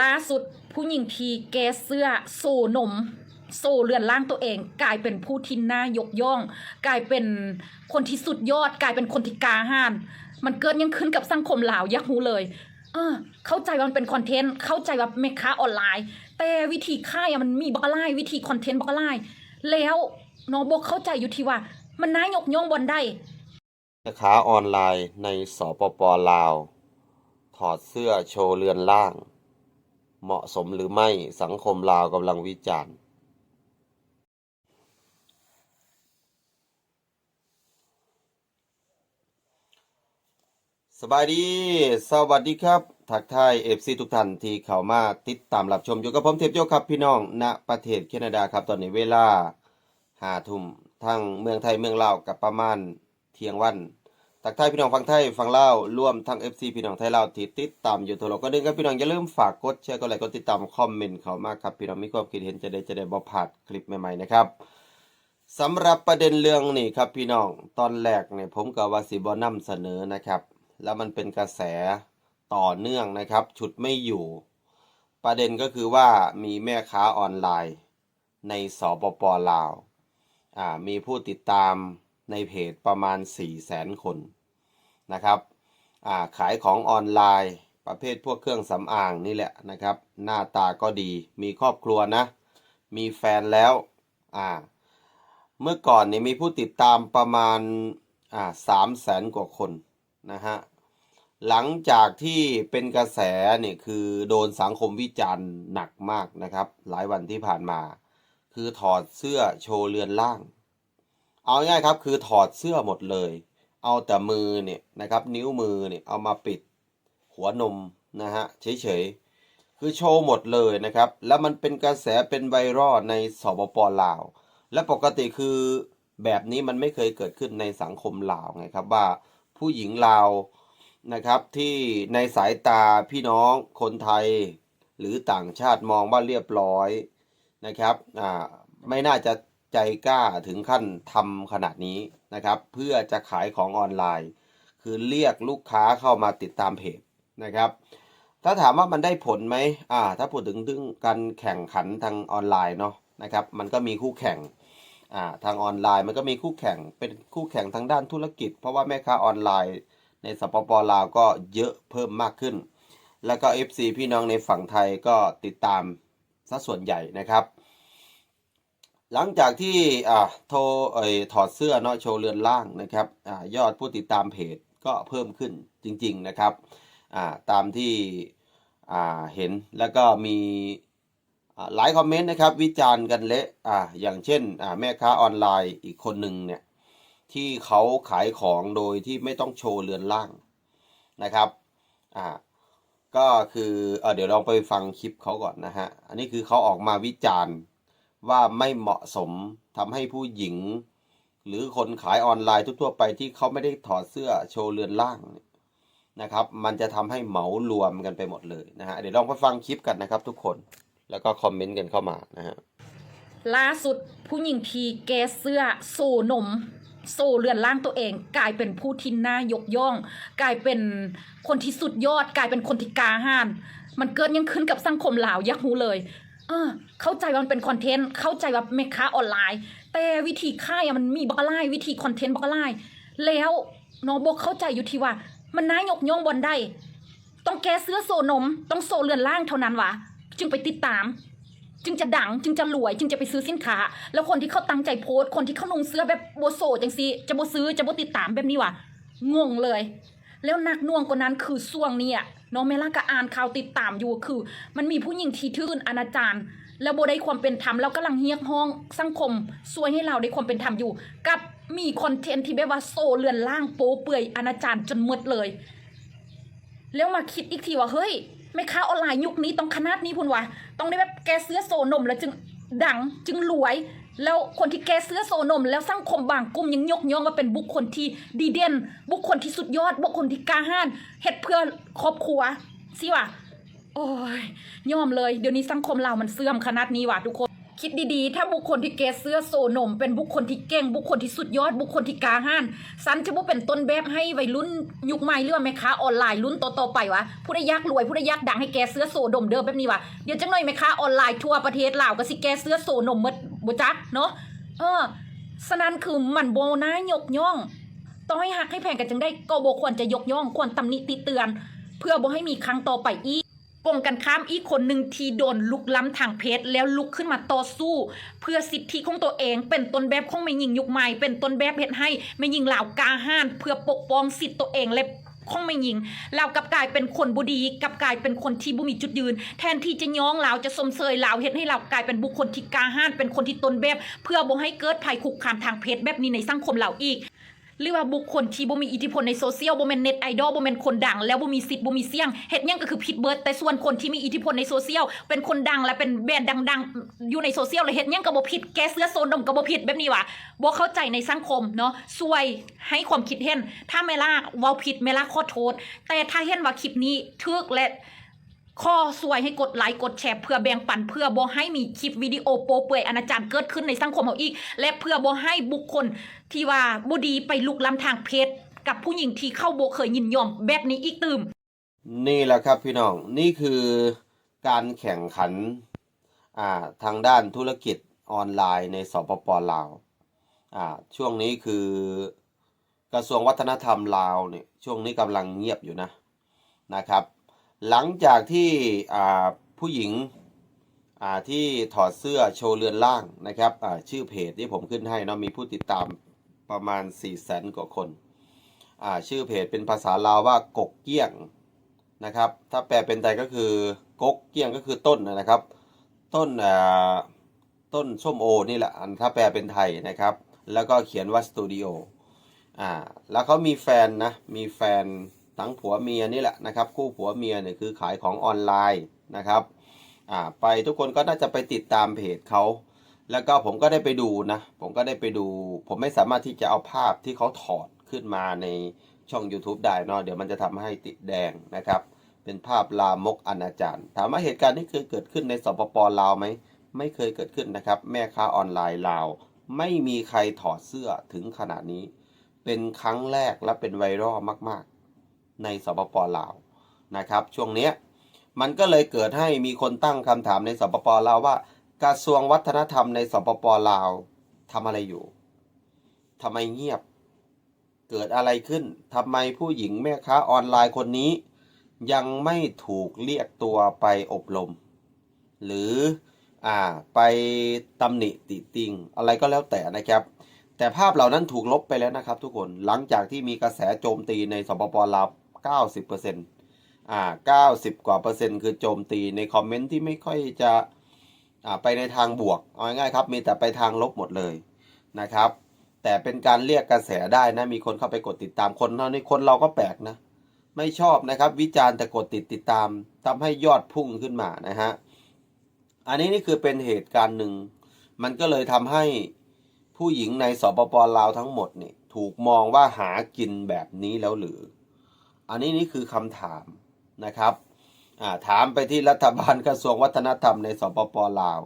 ล่าสุดผู้หญิงทีแกเสื้อโซนมโซเรือนร่างตัวเอง กลายเป็นผู้ที่น่ายกย่อง กลายเป็นคนที่สุดยอด กลายเป็นคนที่กาหาญมันเกิดยังขึ้นกับสังคมลาวยักหูเลย เออ เข้าใจว่ามันเป็นคอนเทนต์เข้าใจว่าเมค้าออนไลน์ แต่วิธีค่ายอะมันมีบักไล่วิธีคอนเทนต์บักไล่แล้วน้องบอกเข้าใจอยู่ที่ว่า มันน่ายกย่องบอลได้แม่ค้าออนไลน์ในสปปลาว ถอดเสื้อโชว์เรือนล่าง เหมาะสมหรือไม่สังคมลาวกำลังวิจารณ์สบายดี สวัสดีครับ ทักทายเอฟซีทุกท่านที่เข้ามาติดตามรับชมอยู่กับผมเทพโยครับพี่น้องณประเทศแคนาดาครับตอนนี้เวลาหาทุ่มทั้งเมืองไทยเมืองลาวกับประมาณเที่ยงวัน ทักทายพี่น้องฟังไทยฟังเล่าวรวมทั้ง FC พี่น้องไทยเล่าวที่ติดตามอยู่ทั่วโลกก็ดึงครับพี่น้องอย่าลืมฝากกดแชร์กดไลค์กดติดตามคอมเมนต์เขามากครับพี่น้องมีความคิดเห็นจะได้จะได้บ่พลาดคลิปใหม่ๆนะครับสำหรับประเด็นเรื่องนี้ครับพี่น้องตอนแรกเนี่ยผมก็ว่าสิบ่นำเสนอนะครับ แล้วมันเป็นกระแสต่อเนื่องนะครับฉุดไม่อยู่ ประเด็นก็คือว่ามีแม่ค้าออนไลน์ ในสปปลาวอ่ามีผู้ติดตามในเพจประมาณ4 0 0แสนคน นะครับาขายของออนไลน์ ประเภทพวกเครื่องสำอางนี่แหละนะครับ หน้าตาก็ดีมีครอบครัวนะ มีแฟนแล้วอ่าเมื่อก่อนนี่มีผู้ติดตามประมาณอ่าสามแสนกว่าคนนะฮะหลังจากที่เป็นกระแสเนี่ยคือโดนสังคมวิจารณ์หนักมากนะครับ หลายวันที่ผ่านมา คือถอดเสื้อโชว์เรือนล่าง เอาง่ายครับคือถอดเสื้อหมดเลย เอาแต่มือเนี่ยนะครับ นิ้วมือเนี่ยเอามาปิดหัวนมนะฮะเฉยๆคือโชว์หมดเลยนะครับ แล้วมันเป็นกระแสเป็นไวรัลในสปปลาว และปกติคือแบบนี้มันไม่เคยเกิดขึ้นในสังคมลาวไงครับว่าผู้หญิงลาวนะครับที่ในสายตาพี่น้องคนไทย หรือต่างชาติมองว่าเรียบร้อยนะครับอ่าไม่น่าจะใจกล้าถึงขั้นทำขนาดนี้ นะครับ เพื่อจะขายของออนไลน์ คือเรียกลูกค้าเข้ามาติดตามเพจนะครับ ถ้าถามว่ามันได้ผลไหมอ่า ถ้าพูดถึงถึงการแข่งขันทางออนไลน์เนาะนะครับ มันก็มีคู่แข่งอ่าทางออนไลน์มันก็มีคู่แข่งเป็นคู่แข่งทางด้านธุรกิจ เพราะว่าแม่ค้าออนไลน์ในสปปลาวก็เยอะเพิ่มมากขึ้น แล้วก็ FC พี่น้องในฝั่งไทยก็ติดตามซะส่วนใหญ่นะครับ หลังจากที่อ่าโทรเอ่ยถอดเสื้อเนาะโชว์เรือนล่างนะครับอ่ายอดผู้ติดตามเพจก็เพิ่มขึ้นจริง ๆนะครับอ่าตามที่อ่าเห็นแล้วก็มีหลายคอมเมนต์นะครับวิจารณ์กันเละอ่าอย่างเช่นอ่าแม่ค้าออนไลน์อีกคนหนึ่งเนี่ยที่เขาขายของโดยที่ไม่ต้องโชว์เรือนล่างนะครับอ่าก็คือเออเดี๋ยวลองไปฟังคลิปเขาก่อนนะฮะอันนี้คือเขาออกมาวิจารณ์ ว่าไม่เหมาะสมทำให้ผู้หญิง หรือคนขายออนไลน์ทั่วๆไปที่เขาไม่ได้ถอดเสื้อโชว์เรือนล่างนะครับ มันจะทำให้เหมารวมกันไปหมดเลยนะฮะเดี๋ยวลองไปฟังคลิปกันนะครับทุกคนแล้วก็คอมเมนต์กันเข้ามานะฮะล่าสุดผู้หญิงทีแกเสื้อโซนมโซเรือนร่างตัวเอง กลายเป็นผู้ที่น่ายกย่อง กลายเป็นคนที่สุดยอด กลายเป็นคนที่กาหาญมันเกิดยังขึ้นกับสังคมลาวยักหูเลย เข้าใจว่ามันเป็นคอนเทนต์เข้าใจว่าเมค้าออนไลน์ แต่วิธีค่ายมันมีบักไลวิธีคอนเทนต์บักไลแล้วน้องบอกเข้าใจอยู่ที่ว่า มันน่ายกย่องบอลได้ ต้องแก้เสื้อโซนม ต้องโซเรือนล่างเท่านั้นวะจึงไปติดตาม จึงจะดังจึงจะรวย จึงจะไปซื้อสินค้า แล้วคนที่เขาตั้งใจโพสต์คนที่เขาลงเสื้อแบบโบโซจังซีจะโบซื้อจะโบติดตามแบบนี้วะงงเลย แล้วนักน่วงกว่านั้นคือส่วงเนี้อะน้องเมล่าก็อ่านข่าวติดตามอยู่คือ มันมีผู้หญิงที่ทื่นอนาจารแล้วโบได้ความเป็นธรรมแล้วกำลังเฮียกห้องสังคมช่วยให้เราได้ความเป็นธรรมอยู่ กับมีคอนเทนต์ที่แบบว่าโซเลือนล่างโป๊เปื่อยอนาจารจนหมดเลย แล้วมาคิดอีกทีว่าเฮ้ยแม่ค้าออนไลน์ยุคนี้ต้องขนาดนี้พุ่นวะต้องได้แบบแกเสื้อโซนมแล้วจึงดังจึงรวย แล้วคนที่แกเสื้อโซนม แล้วสังคมบางกลุ่มยังยกย่องว่าเป็นบุคคลที่ดีเด่น บุคคลที่สุดยอด บุคคลที่กล้าหาญเฮ็ดเพื่อครอบครัวสิวะโอ้ยยอมเลย เดี๋ยวนี้สังคมเรามันเสื่อมขนาดนี้ว่ะทุกคนคิดดีๆ ถ้าบุคคลที่แกเสื้อโซนม เป็นบุคคลที่เก่ง บุคคลที่สุดยอด บุคคลที่กล้าห้านซันจะบ่เป็นต้นแบบให้วัยรุ่นยุคใหม่หรือว่าแม่ค้าออนไลน์รุ่นต่อๆไปวะผู้ใดอยากรวยผู้ใดอยากดังให้แกเสื้อโซดมเดิมแบบนี้วะเดี๋ยวจังหน่อยแม่ค้าออนไลน์ทั่วประเทศลาวก็สิแกเสื้อโซนมมด บ่จักเนาะเออฉะนั้นคือมันโบน่ายกย่อง ต้องให้หักให้แพงกันจังได้ก็บ่ควรจะยกย่องควรตำหนิติเตือน เพื่อบ่ให้มีครั้งต่อไปอีกกงกันข้ามอีกคนหนึ่งที่โดนลุกล้ำทางเพศแล้วลุกขึ้นมาต่อสู้ เพื่อสิทธิของตัวเองเป็นต้นแบบของแม่หญิงยุคใหม่ เป็นต้นแบบเฮ็ดให้แม่หญิงลาวกาห้าน เพื่อปกป้องสิทธิตัวเองและ คงไม่ยิง เรากลับกลายเป็นคนบุดีกลับกลายเป็นคนที่บุมีจุดยืน แทนที่จะย้องเราจะสมเสยลาเห็นให้เรากลายเป็นบุคคลที่กาห้านเป็นคนที่ตนแบบ เพื่อบ่ให้เกิดภัยคุกคามทางเพศแบบนี้ในสังคมเราอีก หรือว่าบุคคลที่บ่มีอิทธิพลในโซเชียลบ่แม่นเน็ตไอดอลบ่แม่นคนดัง แล้วบ่มีสิทธิ์บ่มีเสียงเฮ็ดหยังก็คือผิดเบิด แต่ส่วนคนที่มีอิทธิพลในโซเชียลเป็นคนดังและเป็นแบรนด์ดัง ๆ อยู่ในโซเชียลแล้วเฮ็ดหยังก็บ่ผิดแกเสื้อโซนดมก็บ่ผิดแบบนี้ว่ะบ่เข้าใจในสังคมเนาะช่วยให้ความคิดเห็นถ้าแม่ล่าเว้าผิดแม่ล่าขอโทษแต่ถ้าเห็นว่าคลิปนี้ถูกและ ข้อสวยให้กดไลค์กดแชร์เพื่อแบ่งปันเพื่อบ่ให้มีคลิปวิดีโอโปเปื่อยอนาจารเกิดขึ้นในสังคมเราอีก และเพื่อบ่ให้บุคคลที่ว่าบ่ดีไปลุกล้ำทางเพศกับผู้หญิงที่เข้าโบเคยยินยอมแบบนี้อีกตืมนี่แหละครับพี่น้องนี่คือการแข่งขันอ่าทางด้านธุรกิจออนไลน์ในสปปลาวอ่าช่วงนี้คือกระทรวงวัฒนธรรมลาวเนี่ยช่วงนี้กำลังเงียบอยู่นะนะครับ หลังจากที่ผู้หญิงที่ถอดเสื้อโชว์เรือนล่างนะครับชื่อเพจที่ผมขึ้นให้เนาะมีผู้ติดตามประมาณ4ี่แสนกว่าคนาชื่อเพจเป็นภาษาลาวว่ากกเกี้ยงนะครับ ถ้าแปลเป็นไทยก็คือกกเกี้ยงก็คือต้นนะครับ ต้นต้นส้มโอนี่แหละอันถ้าแปลเป็นไทยนะครับ แล้วก็เขียนว่าสตูดิโออ่าแล้วเขามีแฟนนะมีแฟน ทั้งผัวเมียนี่แหละนะครับ คู่ผัวเมียเนี่ยคือขายของออนไลน์นะครับอ่าไปทุกคนก็น่าจะไปติดตามเพจเขาแล้วก็ผมก็ได้ไปดูนะ ผมก็ได้ไปดู ผมไม่สามารถที่จะเอาภาพที่เขาถอดขึ้นมาในช่อง YouTube ได้เนาะเดี๋ยวมันจะทำให้ติดแดงนะครับ เป็นภาพลามกอนาจารถามว่าเหตุการณ์นี้เคยเกิดขึ้นในสปปลาวไหมไม่เคยเกิดขึ้นนะครับ แม่ค้าออนไลน์ลาว ไม่มีใครถอดเสื้อถึงขนาดนี้ เป็นครั้งแรกและเป็นไวรัลมากๆ ในสปปลาวนะครับ ช่วงเนี้ยมันก็เลยเกิดให้มีคนตั้งคำถามในสปปลาวว่า กระทรวงวัฒนธรรมในสปปลาวทำอะไรอยู่ทำไมเงียบ เกิดอะไรขึ้นทำไมผู้หญิงแม่ค้าออนไลน์คนนี้ ยังไม่ถูกเรียกตัวไปอบรม หรืออ่าไปตำหนิติติงอะไรก็แล้วแต่นะครับ แต่ภาพเหล่านั้นถูกลบไปแล้วนะครับทุกคนหลังจากที่มีกระแสโจมตีในสปปลาว 90%อ่า90 กว่าเปอร์เซ็นต์คือโจมตีในคอมเมนต์ที่ไม่ค่อยจะอ่าไปในทางบวก เอาง่ายๆครับ มีแต่ไปทางลบหมดเลยนะครับ แต่เป็นการเรียกกระแสได้นะ มีคนเข้าไปกดติดตามคนเท่านี้คนเราก็แปลกนะ ไม่ชอบนะครับ วิจารณ์แต่กดติดติดตามทำให้ยอดพุ่งขึ้นมานะฮะ อันนี้นี่คือเป็นเหตุการณ์หนึ่ง มันก็เลยทำให้ผู้หญิงในสปปลาวทั้งหมดเนี่ยถูกมองว่าหากินแบบนี้แล้วหรือ อันนี้นี่คือคำถามนะครับถามไปที่รัฐบาลกระทรวงวัฒนธรรมในสปปลาว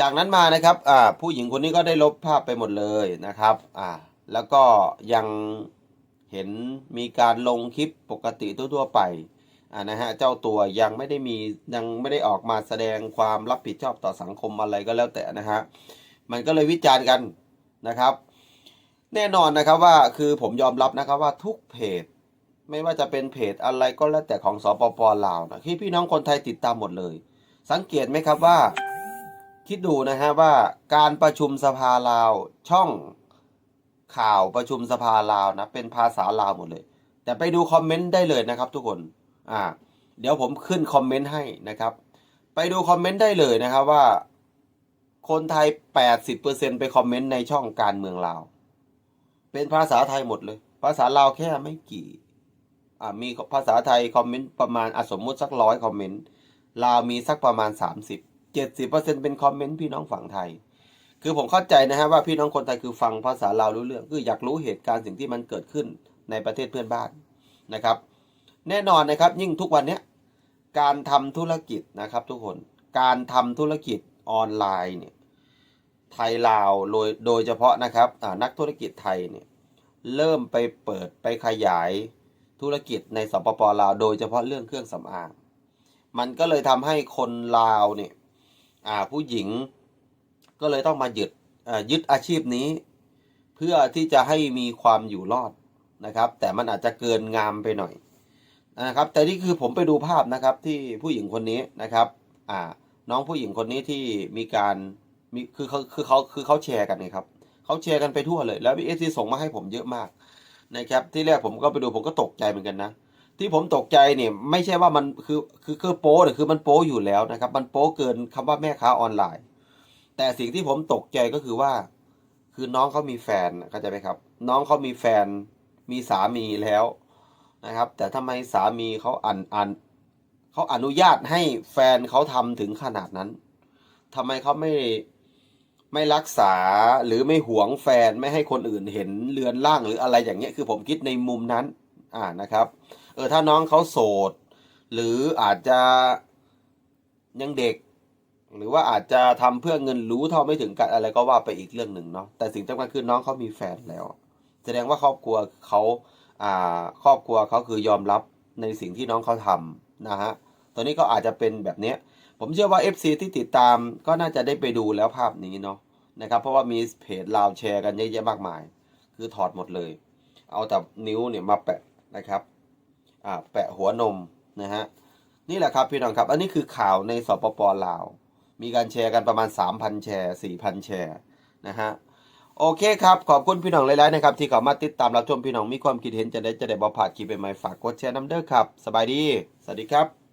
จากนั้นมานะครับผู้หญิงคนนี้ก็ได้ลบภาพไปหมดเลยนะครับแล้วก็ยังเห็นมีการลงคลิปปกติทั่วๆไปนะฮะเจ้าตัวยังไม่ได้มียังไม่ได้ออกมาแสดงความรับผิดชอบต่อสังคมอะไรก็แล้วแต่นะฮะมันก็เลยวิจารณ์กันนะครับ แน่นอนนะครับว่าคือผมยอมรับนะครับว่าทุกเพจ ไม่ว่าจะเป็นเพจอะไรก็แล้วแต่ของสปปลาวนะที่พี่น้องคนไทยติดตามหมดเลย สังเกตไหมครับว่า คิดดูนะฮะว่าการประชุมสภาลาวช่องข่าวประชุมสภาลาวนะเป็นภาษาลาวหมดเลย แต่ไปดูคอมเมนต์ได้เลยนะครับ ทุกคนอ่าเดี๋ยวผมขึ้นคอมเมนต์ให้นะครับ ไปดูคอมเมนต์ได้เลยนะครับว่า คนไทย 80%ไปคอมเมนต์ในช่องการเมืองลาว เป็นภาษาไทยหมดเลย ภาษาลาวแค่ไม่กี่ มีภาษาไทยคอมเมนต์ประมาณอสมมุติสักร้อยคอมเมนต์ลาวมีสักประมาณ 30 70%เป็นคอมเมนต์พี่น้องฝั่งไทย คือผมเข้าใจนะฮะว่าพี่น้องคนไทยคือฟังภาษาลาวรู้เรื่องคืออยากรู้เหตุการณ์สิ่งที่มันเกิดขึ้นในประเทศเพื่อนบ้านนะครับ แน่นอนนะครับยิ่งทุกวันนี้การทำธุรกิจนะครับทุกคนการทำธุรกิจออนไลน์เนี่ยไทยลาวโดยโดยเฉพาะนะครับนักธุรกิจไทยเนี่ยเริ่มไปเปิดไปขยาย ธุรกิจในสปปลาวโดยเฉพาะเรื่องเครื่องสำอาง มันก็เลยทำให้คนลาวเนี่ยอ่าผู้หญิงก็เลยต้องมายึดอายึดอาชีพนี้ เพื่อที่จะให้มีความอยู่รอดนะครับ แต่มันอาจจะเกินงามไปหน่อยนะครับ แต่นี่คือผมไปดูภาพนะครับที่ผู้หญิงคนนี้นะครับอ่าน้องผู้หญิงคนนี้ที่มีการมีคือเขาคือเขาคือเขาแชร์กันนะครับเขาแชร์กันไปทั่วเลย แล้วพีเอสส่งมาให้ผมเยอะมาก นะครับที่แรกผมก็ไปดูผมก็ตกใจเหมือนกันนะ ที่ผมตกใจเนี่ยไม่ใช่ว่ามันคือคือคือโป๊เนี่คือมันโป๊อยู่แล้วนะครับ มันโป๊เกินคำว่าแม่ค้าออนไลน์ แต่สิ่งที่ผมตกใจก็คือว่า คือน้องเขามีแฟนเข้าใจไหมครับ น้องเขามีแฟนมีสามีแล้วนะครับ แต่ทำไมสามีเขาอันอันเขาอนุญาตให้แฟนเขาทำถึงขนาดนั้นทำไมเขาไม่ ไม่รักษาหรือไม่หวงแฟนไม่ให้คนอื่นเห็นเลือนล่างหรืออะไรอย่างเงี้ยคือผมคิดในมุมนั้นอ่านะครับเออถ้าน้องเขาโสด หรืออาจจะยังเด็ก หรือว่าอาจจะทำเพื่อเงินรู้เท่าไม่ถึงกันอะไรก็ว่าไปอีกเรื่องหนึ่งเนาะแต่สิ่งสำคัญคือน้องเขามีแฟนแล้ว แสดงว่าครอบครัวเขาอ่าครอบครัวเขาคือยอมรับในสิ่งที่น้องเขาทำนะฮะตอนนี้ก็อาจจะเป็นแบบเนี้ย ผมเชื่อว่า FC ที่ติดตามก็น่าจะได้ไปดูแล้วภาพนี้เนาะนะครับเพราะว่ามีเพจลาวแชร์กันเยอะแยะมากมาย คือถอดหมดเลย เอาแต่นิ้วเนี่ยมาแปะนะครับอ่าแปะหัวนมนะฮะนี่แหละครับพี่น้องครับ อันนี้คือข่าวในสปปลาว มีการแชร์กันประมาณ 3,000 แชร์ 4,000 แชร์นะฮะโอเคครับ ขอบคุณพี่น้องหลายๆนะครับ ที่เข้ามาติดตามรับชมพี่น้องมีความคิดเห็นจะได้จะได้บอผ่านคลิปใหม่ๆฝากกดแชร์น้ำเด้อครับ สบายดี สวัสดีครับ